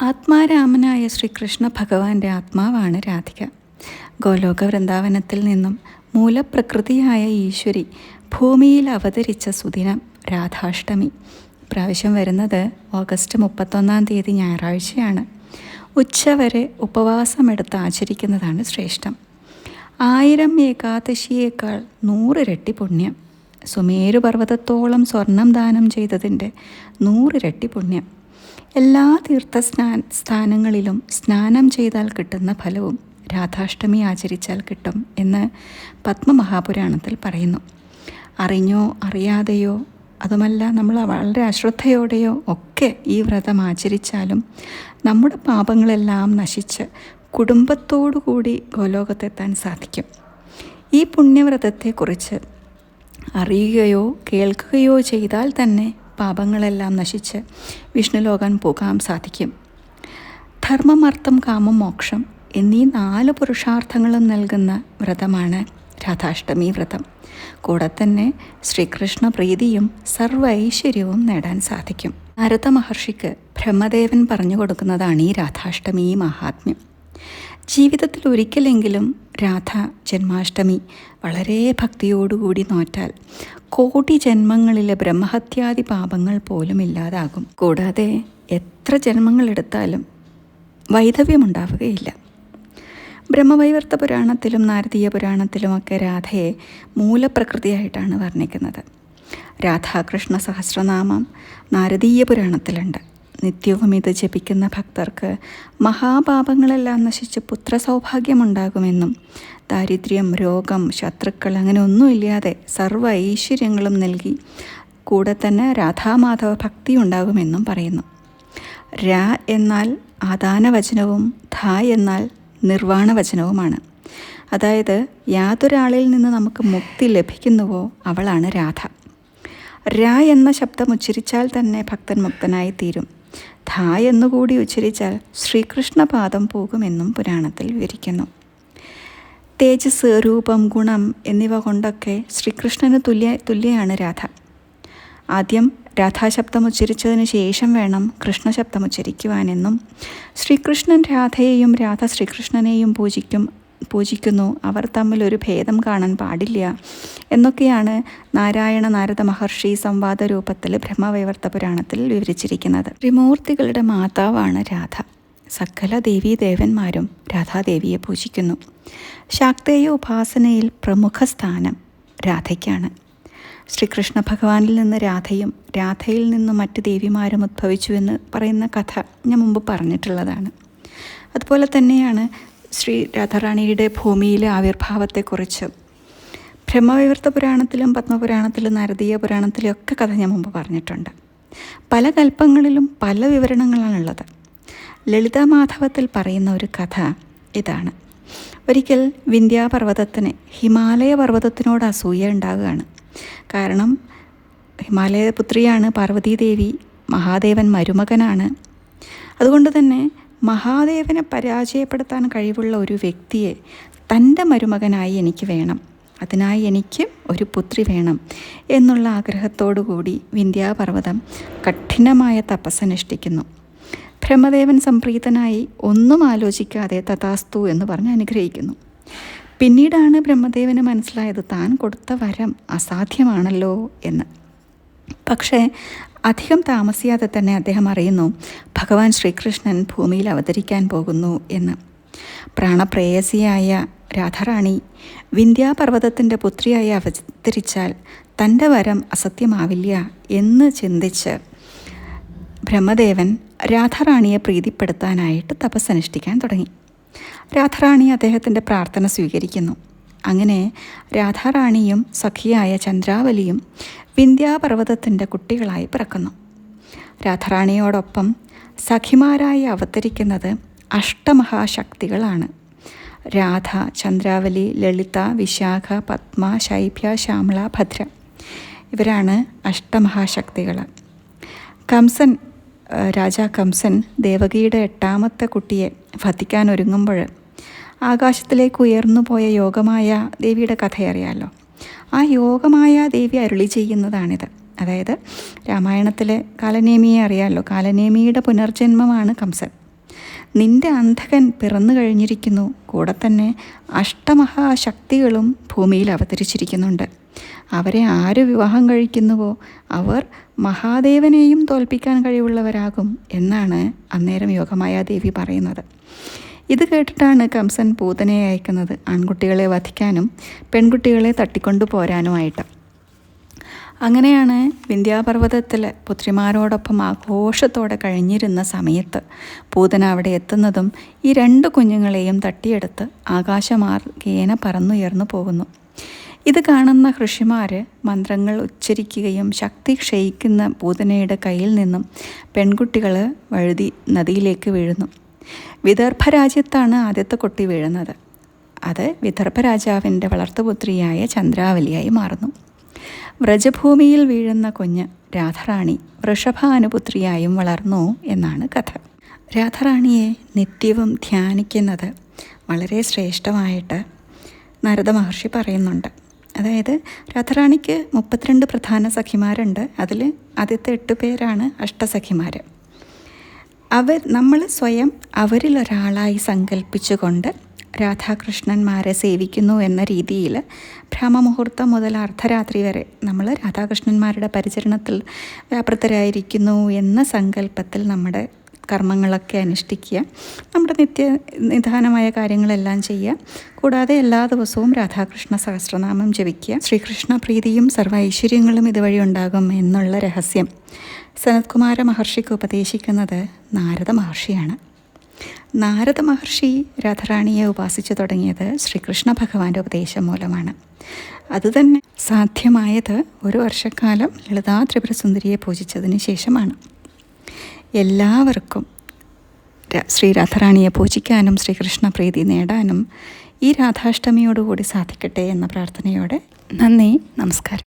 ആത്മാരാമനായ ശ്രീകൃഷ്ണ ഭഗവാന്റെ ആത്മാവാണ് രാധിക. ഗോലോക വൃന്ദാവനത്തിൽ നിന്നും മൂലപ്രകൃതിയായ ഈശ്വരി ഭൂമിയിൽ അവതരിച്ച സുദിനം രാധാഷ്ടമി. പ്രാവശ്യം വരുന്നത് ഓഗസ്റ്റ് മുപ്പത്തൊന്നാം തീയതി ഞായറാഴ്ചയാണ്. ഉച്ചവരെ ഉപവാസമെടുത്ത് ആചരിക്കുന്നതാണ് ശ്രേഷ്ഠം. ആയിരം ഏകാദശിയേക്കാൾ നൂറിരട്ടി പുണ്യം. സുമേരു പർവതത്തോളം സ്വർണം ദാനം ചെയ്തതിന്റെ നൂറിരട്ടി പുണ്യം. എല്ലാ തീർത്ഥ സ്നാ സ്ഥാനങ്ങളിലും സ്നാനം ചെയ്താൽ കിട്ടുന്ന ഫലവും രാധാഷ്ടമി ആചരിച്ചാൽ കിട്ടും എന്ന് പത്മമഹാപുരാണത്തിൽ പറയുന്നു. അറിഞ്ഞോ അറിയാതെയോ അതുമല്ല നമ്മൾ വളരെ അശ്രദ്ധയോടെയോ ഒക്കെ ഈ വ്രതം ആചരിച്ചാലും നമ്മുടെ പാപങ്ങളെല്ലാം നശിച്ച് കുടുംബത്തോടുകൂടി ഗോലോകത്തെത്താൻ സാധിക്കും. ഈ പുണ്യവ്രതത്തെക്കുറിച്ച് അറിയുകയോ കേൾക്കുകയോ ചെയ്താൽ തന്നെ പാപങ്ങളെല്ലാം നശിച്ച് വിഷ്ണുലോകം പോകാൻ സാധിക്കും. ധർമ്മമർത്ഥം കാമം മോക്ഷം എന്നീ നാല് പുരുഷാർത്ഥങ്ങളും നൽകുന്ന വ്രതമാണ് രാധാഷ്ടമി വ്രതം. കൂടെ തന്നെ ശ്രീകൃഷ്ണ പ്രീതിയും സർവ ഐശ്വര്യവും നേടാൻ സാധിക്കും. നാരദ മഹർഷിക്ക് ബ്രഹ്മദേവൻ പറഞ്ഞു കൊടുക്കുന്നതാണ് ഈ രാധാഷ്ടമി മഹാത്മ്യം. ജീവിതത്തിൽ ഒരിക്കലെങ്കിലും രാധ ജന്മാഷ്ടമി വളരെ ഭക്തിയോടുകൂടി നോറ്റാൽ കോടി ജന്മങ്ങളിലെ ബ്രഹ്മഹത്യാദി പാപങ്ങൾ പോലും ഇല്ലാതാകും. കൂടാതെ എത്ര ജന്മങ്ങളെടുത്താലും വൈധവ്യമുണ്ടാവുകയില്ല ബ്രഹ്മവൈവർത്ത പുരാണത്തിലും നാരദീയ പുരാണത്തിലുമൊക്കെ രാധയെ മൂലപ്രകൃതിയായിട്ടാണ് വർണിക്കുന്നത്. രാധാകൃഷ്ണ സഹസ്രനാമം നാരദീയ പുരാണത്തിലുണ്ട്. നിത്യവും ഇത് ജപിക്കുന്ന ഭക്തർക്ക് മഹാപാപങ്ങളെല്ലാം നശിച്ച് പുത്രസൗഭാഗ്യമുണ്ടാകുമെന്നും ദാരിദ്ര്യം രോഗം ശത്രുക്കൾ അങ്ങനെ ഒന്നുമില്ലാതെ സർവ ഐശ്വര്യങ്ങളും നൽകി കൂടെ തന്നെ രാധാമാധവ ഭക്തി ഉണ്ടാകുമെന്നും പറയുന്നു. ര എന്നാൽ ആദാനവചനവും ധ എന്നാൽ നിർവാണവചനവുമാണ്. അതായത് യാതൊരാളിൽ നിന്ന് നമുക്ക് മുക്തി ലഭിക്കുന്നുവോ അവളാണ് രാധ. രാ എന്ന ശബ്ദം ഉച്ചരിച്ചാൽ തന്നെ ഭക്തൻ മുക്തനായി തീരും ധ എന്നുകൂടി ഉച്ചരിച്ചാൽ ശ്രീകൃഷ്ണപാദം പോകുമെന്നും പുരാണത്തിൽ വിവരിക്കുന്നു. തേജസ് രൂപം ഗുണം എന്നിവ കൊണ്ടൊക്കെ ശ്രീകൃഷ്ണന് തുല്യ തുല്യയാണ് രാധ. ആദ്യം രാധാശബ്ദം ഉച്ചരിച്ചതിന് ശേഷം വേണം കൃഷ്ണശബ്ദം ഉച്ചരിക്കുവാനെന്നും ശ്രീകൃഷ്ണൻ രാധയെയും രാധ ശ്രീകൃഷ്ണനെയും പൂജിക്കും പൂജിക്കുന്നു. അവർ തമ്മിൽ ഒരു ഭേദം കാണാൻ പാടില്ല എന്നൊക്കെയാണ് നാരായണ നാരദ മഹർഷി സംവാദ രൂപത്തിൽ ബ്രഹ്മവൈവർത്ത പുരാണത്തിൽ വിവരിച്ചിരിക്കുന്നത്. ത്രിമൂർത്തികളുടെ മാതാവാണ് രാധ. സകല ദേവീ ദേവന്മാരും രാധാദേവിയെ പൂജിക്കുന്നു. ശാക്തേയ ഉപാസനയിൽ പ്രമുഖ സ്ഥാനം രാധയ്ക്കാണ്. ശ്രീകൃഷ്ണ ഭഗവാനിൽ നിന്ന് രാധയും രാധയിൽ നിന്ന് മറ്റ് ദേവിമാരും ഉദ്ഭവിച്ചു എന്ന് പറയുന്ന കഥ ഞാൻ മുമ്പ് പറഞ്ഞിട്ടുള്ളതാണ്. അതുപോലെ തന്നെയാണ് ശ്രീ രാധാറാണിയുടെ ഭൂമിയിലെ ആവിർഭാവത്തെക്കുറിച്ച്. ബ്രഹ്മവിവർത്ത പുരാണത്തിലും പത്മപുരാണത്തിലും നാരദീയ പുരാണത്തിലും ഒക്കെ കഥ ഞാൻ മുമ്പ് പറഞ്ഞിട്ടുണ്ട്. പല കൽപ്പങ്ങളിലും പല വിവരണങ്ങളാണുള്ളത്. ലളിതാമാധവത്തിൽ പറയുന്ന ഒരു കഥ ഇതാണ്. ഒരിക്കൽ വിന്ധ്യാപർവതത്തിന് ഹിമാലയ പർവതത്തിനോട് അസൂയ ഉണ്ടാവുകയാണ് കാരണം ഹിമാലയ പുത്രിയാണ് പാർവതീദേവി മഹാദേവൻ മരുമകനാണ്. അതുകൊണ്ട് തന്നെ മഹാദേവനെ പരാജയപ്പെടുത്താൻ കഴിവുള്ള ഒരു വ്യക്തിയെ തന്റെ മരുമകനായി എനിക്ക് വേണം. അതിനായി എനിക്ക് ഒരു പുത്രി വേണം എന്നുള്ള ആഗ്രഹത്തോടു കൂടി വിന്ധ്യാപർവതം കഠിനമായ തപസ്സനുഷ്ഠിക്കുന്നു ബ്രഹ്മദേവൻ സംപ്രീതനായി ഒന്നും ആലോചിക്കാതെ തഥാസ്തു എന്ന് പറഞ്ഞ് അനുഗ്രഹിക്കുന്നു. പിന്നീടാണ് ബ്രഹ്മദേവന് മനസ്സിലായത് താൻ കൊടുത്ത വരം അസാധ്യമാണല്ലോ എന്ന്. പക്ഷേ അധികം താമസിയാതെ തന്നെ അദ്ദേഹം അറിയുന്നു ഭഗവാൻ ശ്രീകൃഷ്ണൻ ഭൂമിയിൽ അവതരിക്കാൻ പോകുന്നു എന്ന്. പ്രാണപ്രേയസിയായ രാധാറാണി വിന്ധ്യാപർവതത്തിന്റെ പുത്രിയായി അവതരിച്ചാൽ തന്റെ വരം അസത്യമാവില്ല എന്ന് ചിന്തിച്ച് ബ്രഹ്മദേവൻ രാധാറാണിയെ പ്രീതിപ്പെടുത്താനായിട്ട് തപസ്സനുഷ്ഠിക്കാൻ തുടങ്ങി. രാധാറാണി അദ്ദേഹത്തിന്റെ പ്രാർത്ഥന സ്വീകരിക്കുന്നു. അങ്ങനെ രാധാറാണിയും സഖിയായ ചന്ദ്രാവലിയും വിന്ധ്യാപർവതത്തിന്റെ കുട്ടികളായി പിറക്കുന്നു. രാധാറാണിയോടൊപ്പം സഖിമാരായി അവതരിക്കുന്നത് അഷ്ടമഹാശക്തികളാണ്. രാധ ചന്ദ്രാവലി ലളിത വിശാഖ പത്മ ശൈഭ്യ ശ്യാമള ഭദ്ര ഇവരാണ് അഷ്ടമഹാശക്തികൾ കംസൻ രാജാ കംസൻ ദേവകിയുടെ എട്ടാമത്തെ കുട്ടിയെ വധിക്കാൻ ഒരുങ്ങുമ്പോൾ ആകാശത്തിലേക്ക് ഉയർന്നു പോയ യോഗമായ ദേവിയുടെ കഥയറിയാലോ. ആ യോഗമായ ദേവി അരുളി ചെയ്യുന്നതാണിത്. അതായത് രാമായണത്തിലെ കാലനേമിയെ അറിയാമല്ലോ കാലനേമിയുടെ പുനർജന്മമാണ് കംസൻ. നിന്റെ അന്ധകൻ പിറന്നു കഴിഞ്ഞിരിക്കുന്നു. കൂടെ തന്നെ അഷ്ടമഹാശക്തികളും ഭൂമിയിൽ അവതരിച്ചിരിക്കുന്നുണ്ട്. അവരെ ആര് വിവാഹം കഴിക്കുന്നുവോ? അവർ മഹാദേവനെയും തോൽപ്പിക്കാൻ കഴിവുള്ളവരാകും എന്നാണ് അന്നേരം യോഗമായ ദേവി പറയുന്നത്. ഇത് കേട്ടിട്ടാണ് കംസൻ പൂതനെ അയക്കുന്നത്. ആൺകുട്ടികളെ വധിക്കാനും പെൺകുട്ടികളെ തട്ടിക്കൊണ്ടു പോരാനുമായിട്ട്. അങ്ങനെയാണ് വിന്ധ്യാപർവതത്തിൽ പുത്രിമാരോടൊപ്പം ആഘോഷത്തോടെ കഴിഞ്ഞിരുന്ന സമയത്ത് പൂതന അവിടെ എത്തുന്നതും ഈ രണ്ട് കുഞ്ഞുങ്ങളെയും തട്ടിയെടുത്ത് ആകാശമാർഗേന പറന്നുയർന്നു പോകുന്നു. ഇത് കാണുന്ന ഋഷിമാർ മന്ത്രങ്ങൾ ഉച്ചരിക്കുകയും ശക്തി ക്ഷയിക്കുന്ന പൂതനയുടെ കയ്യിൽ നിന്നും പെൺകുട്ടികൾ വഴുതി നദിയിലേക്ക് വീഴുന്നു. വിദർഭ രാജ്യത്താണ് ആദ്യത്തെ കുട്ടി വീഴുന്നത്. അത് വിദർഭ രാജാവിന്റെ വളർത്തുപുത്രിയായ ചന്ദ്രാവലിയായി മാറുന്നു. വ്രജഭൂമിയിൽ വീഴുന്ന കുഞ്ഞ് രാധറാണി വൃഷഭാനുപുത്രിയായും വളർന്നു എന്നാണ് കഥ. രാധറാണിയെ നിത്യവും ധ്യാനിക്കുന്നത് വളരെ ശ്രേഷ്ഠമായിട്ട് നാരദ മഹർഷി പറയുന്നുണ്ട്. അതായത് രാധറാണിക്ക് മുപ്പത്തിരണ്ട് പ്രധാന സഖിമാരുണ്ട്. അതിൽ ആദ്യത്തെ എട്ട് പേരാണ് അഷ്ടസഖിമാർ അവർ നമ്മൾ സ്വയം അവരിൽ ഒരാളായി സങ്കല്പിച്ചുകൊണ്ട് രാധാകൃഷ്ണന്മാരെ സേവിക്കുന്നു എന്ന രീതിയിൽ ബ്രഹ്മമുഹൂർത്തം മുതൽ അർദ്ധരാത്രി വരെ നമ്മൾ രാധാകൃഷ്ണന്മാരുടെ പരിചരണത്തിൽ വ്യാപൃതരായിരിക്കുന്നു എന്ന സങ്കല്പത്തിൽ നമ്മുടെ കർമ്മങ്ങളൊക്കെ അനുഷ്ഠിക്കുക നമ്മുടെ നിത്യ നിധാനമായ കാര്യങ്ങളെല്ലാം ചെയ്യുക കൂടാതെ എല്ലാ ദിവസവും രാധാകൃഷ്ണ സഹസ്രനാമം ജപിക്കുക ശ്രീകൃഷ്ണ പ്രീതിയും സർവ ഐശ്വര്യങ്ങളും ഇതുവഴി ഉണ്ടാകും എന്നുള്ള രഹസ്യം. സനത്കുമാര മഹർഷിക്ക് ഉപദേശിക്കുന്നത് നാരദ മഹർഷിയാണ്. നാരദ മഹർഷി രാധാറാണിയെ ഉപാസിച്ചു തുടങ്ങിയത് ശ്രീകൃഷ്ണ ഭഗവാന്റെ ഉപദേശം മൂലമാണ്. അതുതന്നെ സാധ്യമായത് ഒരു വർഷക്കാലം ലളിതാ ത്രിപുരസുന്ദരിയെ പൂജിച്ചതിന് ശേഷമാണ്. എല്ലാവർക്കും ശ്രീ രാധാറാണിയെ പൂജിക്കാനും ശ്രീകൃഷ്ണ പ്രീതി നേടാനും ഈ രാധാഷ്ടമിയോടുകൂടി സാധിക്കട്ടെ എന്ന പ്രാർത്ഥനയോടെ നന്ദി നമസ്കാരം.